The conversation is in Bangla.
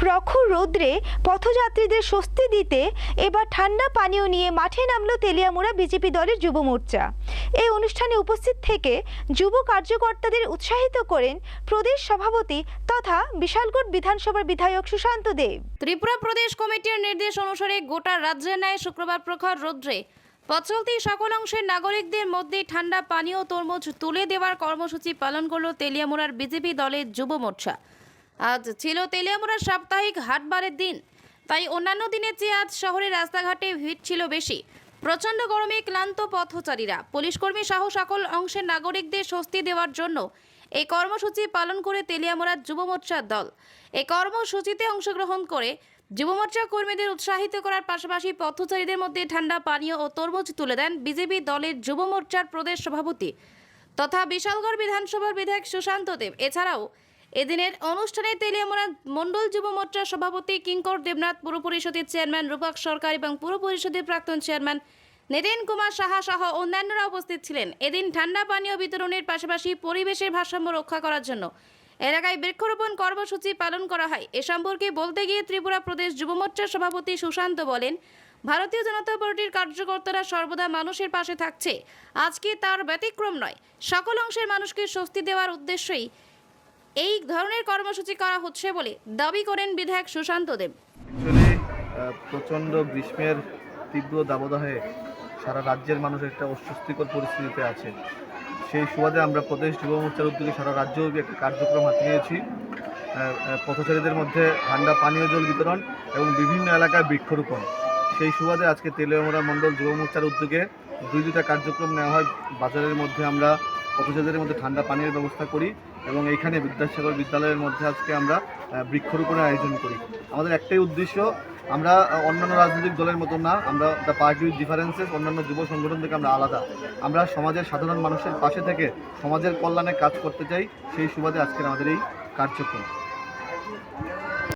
প্রখর রৌদ্রে পথযাত্রীদের স্বস্তি দিতে এবার ঠান্ডা পানীয় নিয়ে মাঠে নামলো তেলিয়ামুড়া বিজেপি দলের যুব মোর্চা। এই অনুষ্ঠানে উপস্থিত থেকে যুব কার্যকর্তাদের উৎসাহিত করেন প্রদেশ সভাপতি তথা বিশালগড় বিধানসভার বিধায়ক সুশান্ত দেব। ত্রিপুরা প্রদেশ কমিটির নির্দেশ অনুসারে গোটা রাজ্যের ন্যায় শুক্রবার প্রখর রৌদ্রে পথচলতি সকল অংশের নাগরিকদের মধ্যে ঠান্ডা পানীয় তরমুজ তুলে দেওয়ার কর্মসূচি পালন করল তেলিয়ামুড়ার বিজেপি দলের যুব মোর্চা। আজ ছিল তেলিয়ামুড়ার সাপ্তাহিক হাটবারের দিন। তাই অন্যান্য দিনের চেয়ে আজ শহরের রাস্তাঘাটে ভিড় ছিল বেশি। প্রচণ্ড গরমে ক্লান্ত পথচারীরা। পুলিশকর্মী সহ সকল অংশের নাগরিকদের স্বস্তি দেওয়ার জন্য এই কর্মসূচি পালন করে তেলিয়ামুড়ার যুব মোর্চার দল। এই কর্মসূচিতে অংশগ্রহণ করে যুব মোর্চা কর্মীদের উৎসাহিত করার পাশাপাশি পথচারীদের মধ্যে ঠান্ডা পানীয় ও তরমুজ তুলে দেন বিজেপি দলের যুব মোর্চার প্রদেশ সভাপতি তথা বিশালগড় বিধানসভার বিধায়ক সুশান্ত দেব। এছাড়াও এদিনের অনুষ্ঠানে তেলিয়ামুড়া মণ্ডল যুব মোর্চার সভাপতি কিঙ্কর দেবনাথ, পুর পরিষদের চেয়ারম্যান রূপক সরকার এবং পুর পরিষদের প্রাক্তন চেয়ারম্যান নীতিন কুমার সাহা সহ অন্যান্যরা উপস্থিত ছিলেন। এদিন ঠান্ডা পানীয় বিতরণের পাশাপাশি পরিবেশের ভারসাম্য রক্ষা করার জন্য এলাকায় বৃক্ষরোপণ কর্মসূচি পালন করা হয়। এ সম্পর্কে বলতে গিয়ে ত্রিপুরা প্রদেশ যুব মোর্চার সভাপতি সুশান্ত বলেন, ভারতীয় জনতা পার্টির কার্যকর্তারা সর্বদা মানুষের পাশে থাকছে। আজকে তার ব্যতিক্রম নয়। সকল অংশের মানুষকে স্বস্তি দেওয়ার উদ্দেশ্যেই এই ধরনের কর্মসূচি করা হচ্ছে বলে দাবি করেন বিধায়ক সুশান্ত দেব। প্রচণ্ড গ্রীষ্মের তীব্র দাবদাহে সারা রাজ্যের মানুষ একটা অস্বস্তিকর পরিস্থিতিতে আছে। সেই সুবাদে আমরা প্রদেশ যুব মোর্চার উদ্যোগে সারা রাজ্যব্যাপী একটা কার্যক্রম হাতে নিয়েছি। পথচারীদের মধ্যে ঠান্ডা পানীয় জল বিতরণ এবং বিভিন্ন এলাকায় বৃক্ষরোপণ। সেই সুবাদে আজকে তেলেমরা মণ্ডল যুব মোর্চার উদ্যোগে দুই দুটা কার্যক্রম নেওয়া হয়। বাজারের মধ্যে আমরা পথচারীদের মধ্যে ঠান্ডা পানির ব্যবস্থা করি এবং এইখানে বিদ্যাসাগর বিদ্যালয়ের মধ্যে আজকে আমরা বৃক্ষরোপণের আয়োজন করি। আমাদের একটাই উদ্দেশ্য, আমরা অন্যান্য রাজনৈতিক দলের মতো না, আমরা দ্য পার্টি উইথ ডিফারেন্সেস অন্যান্য যুব সংগঠন থেকে আমরা আলাদা। আমরা সমাজের সাধারণ মানুষের পাশে থেকে সমাজের কল্যাণে কাজ করতে চাই, সেই সুবাদে আজকের আমাদের এই কার্যক্রম।